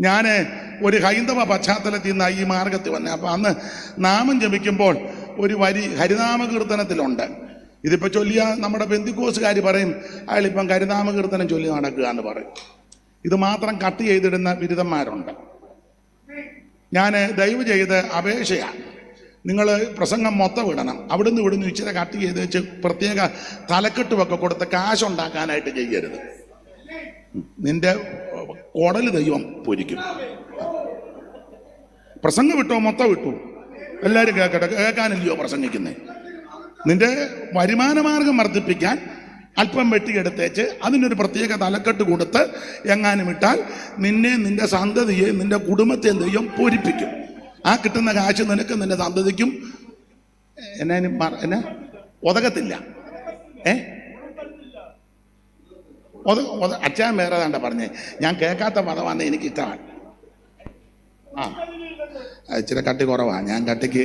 ഞാൻ ഒരു ഹൈന്ദവ പശ്ചാത്തലത്തിൽ നിന്ന് ഈ മാർഗത്തിൽ വന്നെ. അപ്പം അന്ന് നാമം ജപിക്കുമ്പോൾ ഒരു വരി ഹരിനാമ കീർത്തനത്തിലുണ്ട് ഇതിപ്പോൾ ചൊല്ലിയ നമ്മുടെ ബന്ധുക്കോസുകാർ പറയും അയാളിപ്പം ഹരിനാമ കീർത്തനം ചൊല്ലി നടക്കുക എന്ന് പറയും. ഇത് മാത്രം കട്ട് ചെയ്തിടുന്ന ബിരുദന്മാരുണ്ട്. ഞാൻ ദയവ് ചെയ്ത് അപേക്ഷയാണ് നിങ്ങൾ പ്രസംഗം മൊത്തം വിടണം അവിടുന്ന് ഇവിടുന്ന് ഇച്ചിരി കട്ട് ചെയ്ത് വെച്ച് പ്രത്യേക തലക്കെട്ടുമൊക്കെ കൊടുത്ത് കാശുണ്ടാക്കാനായിട്ട് ചെയ്യരുത്. നിന്റെ കുടൽ ദൈവം പൊരിക്കും പ്രസംഗം വിട്ടോ? മൊത്തം വിട്ടു? എല്ലാവരും കേൾക്കട്ടെ. കേൾക്കാനില്ലയോ പ്രസംഗിക്കുന്നേ? നിന്റെ വരുമാന മാർഗം വർദ്ധിപ്പിക്കാൻ അല്പം വെട്ടിയെടുത്തേച്ച് അതിനൊരു പ്രത്യേക തലക്കെട്ട് കൊടുത്ത് എങ്ങാനും ഇട്ടാൽ നിന്നെ നിന്റെ സന്തതിയെ നിന്റെ കുടുംബത്തെ ദൈവം പൂരിപ്പിക്കും. ആ കിട്ടുന്ന കാശ് നിനക്ക് നിന്റെ സന്തതിക്കും. എന്നാ എന്നെ? ഒതകത്തില്ല. ഏ? ഒത അച്ഛൻ വേറെ ഏതാണ്ട പറഞ്ഞേ. ഞാൻ കേൾക്കാത്ത പദമാണ് എനിക്ക് ഇഷ്ടമാണ് ആ ഇച്ചിരി കട്ടി കുറവാണ് ഞാൻ കട്ടിക്ക്